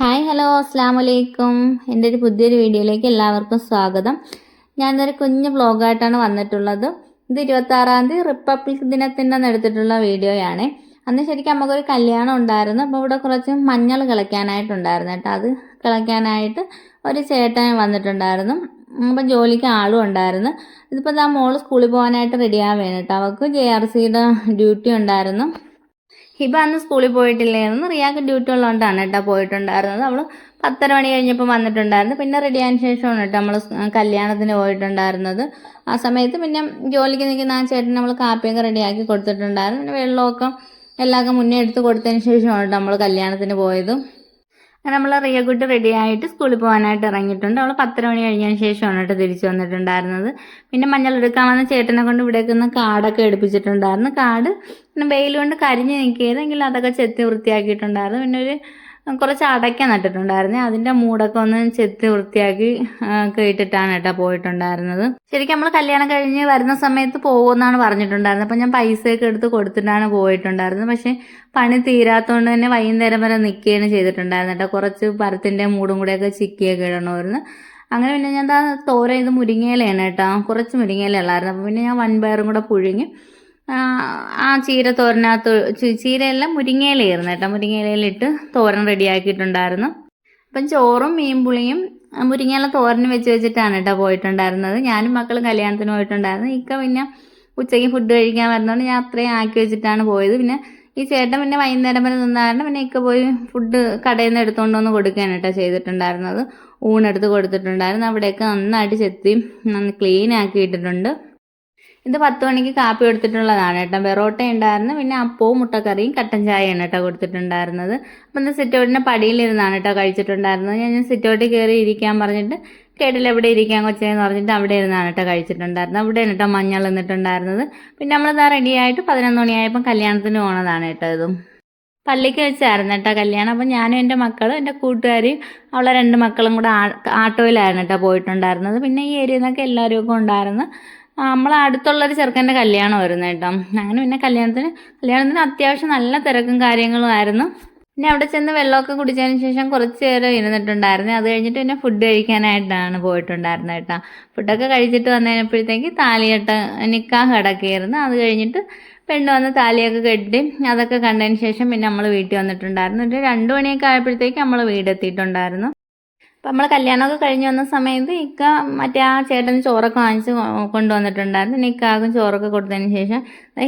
Hi hello അസ്സാം വലൈക്കും എന്റെ ഒരു പുതിയൊരു വീഡിയോയിലേക്ക് എല്ലാവർക്കും സ്വാഗതം. ഞാൻ കുഞ്ഞ് വ്ളോഗായിട്ടാണ് വന്നിട്ടുള്ളത്. ഇത് ഇരുപത്താറാം തീയതി റിപ്പബ്ലിക് ദിനത്തിന്റെ എടുത്തിട്ടുള്ള വീഡിയോയാണ്. അന്ന് ശരിക്കും നമുക്കൊരു കല്യാണം ഉണ്ടായിരുന്നു. അപ്പോൾ ഇവിടെ കുറച്ച് മഞ്ഞൾ കിളയ്ക്കാനായിട്ടുണ്ടായിരുന്നു കേട്ടോ. അത് കിളയ്ക്കാനായിട്ട് ഒരു ചേട്ടൻ വന്നിട്ടുണ്ടായിരുന്നു. അപ്പം ജോലിക്ക് ആളും ഉണ്ടായിരുന്നു. ഇതിപ്പോൾ ആ മോൾ സ്കൂളിൽ പോകാനായിട്ട് റെഡിയാവേണ് കേട്ടോ. അവൾക്ക് ജെ ആർ സിയുടെ ഡ്യൂട്ടി ഉണ്ടായിരുന്നു. ഹിബ അന്ന് സ്കൂളിൽ പോയിട്ടില്ലായിരുന്നു. റിയാക്ക് ഡ്യൂട്ടി ഉള്ളതുകൊണ്ടാണ് കേട്ടോ പോയിട്ടുണ്ടായിരുന്നത്. അവൾ പത്തര മണി കഴിഞ്ഞപ്പോൾ വന്നിട്ടുണ്ടായിരുന്നു. പിന്നെ റെഡി ആയതിനു ശേഷമാണ് കേട്ടോ നമ്മൾ കല്യാണത്തിന് പോയിട്ടുണ്ടായിരുന്നത്. ആ സമയത്ത് പിന്നെ ജോലിക്ക് നിൽക്കുന്ന ആ ചേട്ടൻ നമ്മൾ കാപ്പിയൊക്കെ റെഡിയാക്കി കൊടുത്തിട്ടുണ്ടായിരുന്നു. പിന്നെ വെള്ളമൊക്കെ എല്ലാവർക്കും മുന്നേ എടുത്ത് കൊടുത്തതിന് ശേഷമാണ് നമ്മൾ കല്യാണത്തിന് പോയത്. അങ്ങനെ നമ്മൾ കുട്ടി റെഡി ആയിട്ട് സ്കൂളിൽ പോകാനായിട്ട് ഇറങ്ങിയിട്ടുണ്ട്. അവൾ പത്തര മണി കഴിഞ്ഞതിന് ശേഷമാണ് കേട്ടോ തിരിച്ചു വന്നിട്ടുണ്ടായിരുന്നത്. പിന്നെ മഞ്ഞൾ എടുക്കാൻ വന്ന ചേട്ടനെ കൊണ്ട് ഇവിടേക്ക് നിന്ന് കാടൊക്കെ എടുപ്പിച്ചിട്ടുണ്ടായിരുന്നു. കാട് പിന്നെ വെയിൽ കൊണ്ട് കരിഞ്ഞ് നിൽക്കിയതെങ്കിൽ അതൊക്കെ ചെത്തി വൃത്തിയാക്കിയിട്ടുണ്ടായിരുന്നു. പിന്നെ ഒരു കുറച്ച് അടയ്ക്ക നട്ടിട്ടുണ്ടായിരുന്നേ. അതിന്റെ മൂടൊക്കെ ഒന്ന് ചെത്തി വൃത്തിയാക്കി കേട്ടിട്ടാണ് കേട്ടോ പോയിട്ടുണ്ടായിരുന്നത്. ശരിക്കും നമ്മൾ കല്യാണം കഴിഞ്ഞ് വരുന്ന സമയത്ത് പോകുമെന്നാണ് പറഞ്ഞിട്ടുണ്ടായിരുന്നത്. അപ്പം ഞാൻ പൈസയൊക്കെ എടുത്ത് കൊടുത്തിട്ടാണ് പോയിട്ടുണ്ടായിരുന്നത്. പക്ഷേ പണി തീരാത്തതുകൊണ്ട് തന്നെ വൈകുന്നേരം വരെ നിൽക്കുകയാണ് ചെയ്തിട്ടുണ്ടായിരുന്നു കേട്ടോ. കുറച്ച് പരത്തിന്റെ മൂടും കൂടെയൊക്കെ ചിക്കിയൊക്കെ ഇടണമായിരുന്നു. അങ്ങനെ പിന്നെ ഞാൻ തോര ഇത് മുരിങ്ങയിലയാണ് കേട്ടോ. കുറച്ച് മുരിങ്ങയിലുള്ളായിരുന്നു അപ്പം പിന്നെ ഞാൻ വൻപയറും കൂടെ പുഴുങ്ങി ആ ചീര തോരനകത്ത് ചീരയല്ല മുരിങ്ങയിലയായിരുന്നു കേട്ടോ. മുരിങ്ങയിലയിലിട്ട് തോരൻ റെഡിയാക്കിയിട്ടുണ്ടായിരുന്നു അപ്പം ചോറും മീൻപുളിയും മുരിങ്ങയില തോരന് വെച്ച് വെച്ചിട്ടാണ് കേട്ടോ പോയിട്ടുണ്ടായിരുന്നത്. ഞാനും മക്കളും കല്യാണത്തിന് പോയിട്ടുണ്ടായിരുന്നു. ഇക്ക പിന്നെ ഉച്ചയ്ക്ക് ഫുഡ് കഴിക്കാൻ വരുന്നതുകൊണ്ട് ഞാൻ അത്രയും ആക്കി വെച്ചിട്ടാണ് പോയത്. പിന്നെ ഈ ചേട്ടൻ പിന്നെ വൈകുന്നേരം വരെ നിന്നായിരുന്നു പിന്നെ ഇക്ക പോയി ഫുഡ് കടയിൽ നിന്ന് എടുത്തുകൊണ്ട് വന്ന് കൊടുക്കുകയാണ് കേട്ടോ ചെയ്തിട്ടുണ്ടായിരുന്നത്. ഊണെടുത്ത് കൊടുത്തിട്ടുണ്ടായിരുന്നു. അവിടെയൊക്കെ നന്നായിട്ട് ചെത്തി നന്ന് ക്ലീൻ ആക്കി ഇട്ടിട്ടുണ്ട് ഇത് പത്ത് മണിക്ക് കാപ്പി കൊടുത്തിട്ടുള്ളതാണ് കേട്ടോ. വെറോട്ട ഉണ്ടായിരുന്നു. പിന്നെ അപ്പവും മുട്ടക്കറിയും കട്ടൻ ചായയാണ് കേട്ടോ കൊടുത്തിട്ടുണ്ടായിരുന്നത്. അപ്പം ഇന്ന് സിറ്റൗട്ടിന്റെ പടിയിലിരുന്നാണ് കേട്ടോ കഴിച്ചിട്ടുണ്ടായിരുന്നത്. ഞാൻ സിറ്റൗട്ടിൽ കയറി ഇരിക്കാൻ പറഞ്ഞിട്ട് കേട്ടിൽ എവിടെ ഇരിക്കാൻ കൊച്ചേന്ന് പറഞ്ഞിട്ട് അവിടെ ഇരുന്നാണ് കേട്ടോ കഴിച്ചിട്ടുണ്ടായിരുന്നത്. അവിടെ കേട്ടോ മഞ്ഞൾ നിന്നിട്ടുണ്ടായിരുന്നത്. പിന്നെ നമ്മളിതാ റെഡിയായിട്ട് പതിനൊന്ന് മണിയായപ്പം കല്യാണത്തിന് പോണതാണ് കേട്ടോ ഇതും. പള്ളിക്ക് വെച്ചായിരുന്നു കേട്ടോ കല്യാണം. അപ്പം ഞാനും എന്റെ മക്കളും എന്റെ കൂട്ടുകാരും അവളെ രണ്ട് മക്കളും കൂടെ ആട്ടോയിലായിരുന്നു കേട്ടോ പോയിട്ടുണ്ടായിരുന്നത്. പിന്നെ ഈ ഏരിയയിൽ നിന്നൊക്കെ എല്ലാവരും ഒക്കെ ഉണ്ടായിരുന്നു. നമ്മളെ അടുത്തുള്ളൊരു ചെറുക്കന്റെ കല്യാണമായിരുന്നു കേട്ടോ. അങ്ങനെ പിന്നെ കല്യാണത്തിന് കല്യാണത്തിന് അത്യാവശ്യം നല്ല തിരക്കും കാര്യങ്ങളും ആയിരുന്നു. പിന്നെ അവിടെ ചെന്ന് വെള്ളമൊക്കെ കുടിച്ചതിന് ശേഷം കുറച്ച് നേരം ഇരുന്നിട്ടുണ്ടായിരുന്നു. അത് കഴിഞ്ഞിട്ട് പിന്നെ ഫുഡ് കഴിക്കാനായിട്ടാണ് പോയിട്ടുണ്ടായിരുന്നത് കേട്ടോ. ഫുഡൊക്കെ കഴിച്ചിട്ട് വന്നതിനപ്പോഴത്തേക്ക് താലിയട്ട നിക്കാഹ് കിടക്കിയിരുന്നു അത് കഴിഞ്ഞിട്ട് പെണ്ണ് വന്ന് താലിയൊക്കെ കെട്ടി അതൊക്കെ കണ്ടതിന് ശേഷം പിന്നെ നമ്മൾ വീട്ടിൽ വന്നിട്ടുണ്ടായിരുന്നു. ഒരു രണ്ട് മണിയൊക്കെ ആയപ്പോഴത്തേക്ക് നമ്മൾ വീടെത്തിയിട്ടുണ്ടായിരുന്നു. അപ്പം നമ്മൾ കല്യാണമൊക്കെ കഴിഞ്ഞ് വന്ന സമയത്ത് ഇക്ക മറ്റേ ആ ചേട്ടന് ചോറൊക്കെ വാങ്ങിച്ച് കൊണ്ടുവന്നിട്ടുണ്ടായിരുന്നു. നിക്കാകും ചോറൊക്കെ കൊടുത്തതിന് ശേഷം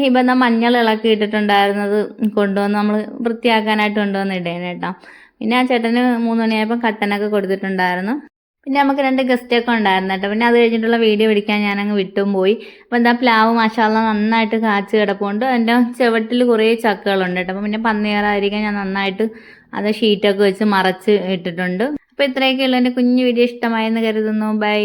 ഹിബന്ത മഞ്ഞൾ ഇളക്കി ഇട്ടിട്ടുണ്ടായിരുന്നത് കൊണ്ടുവന്ന് നമ്മൾ വൃത്തിയാക്കാനായിട്ട് കൊണ്ടുവന്ന് ഇടേനെ കേട്ടോ പിന്നെ ആ ചേട്ടന് മൂന്ന് മണിയായപ്പോൾ കട്ടനൊക്കെ കൊടുത്തിട്ടുണ്ടായിരുന്നു. പിന്നെ നമുക്ക് രണ്ട് ഗസ്റ്റൊക്കെ ഉണ്ടായിരുന്നു കേട്ടോ പിന്നെ അത് കഴിഞ്ഞിട്ടുള്ള വീഡിയോ പിടിക്കാൻ ഞാനങ്ങ് വിട്ടും പോയി. അപ്പോൾ എന്താ പ്ലാവ് മസാല നന്നായിട്ട് കാച്ചു കിടപ്പുണ്ട്. എന്റെ ചുവട്ടിൽ കുറേ ചക്കകളുണ്ട് കേട്ടോ അപ്പം പിന്നെ പന്നിയേറായിരിക്കാൻ ഞാൻ നന്നായിട്ട് അത് ഷീറ്റൊക്കെ വെച്ച് മറച്ച് ഇട്ടിട്ടുണ്ട്. അപ്പോൾ ഇത്രയൊക്കെയുള്ള. എന്റെ കുഞ്ഞു വീഡിയോ ഇഷ്ടമായെന്ന് കരുതുന്നു. ബൈ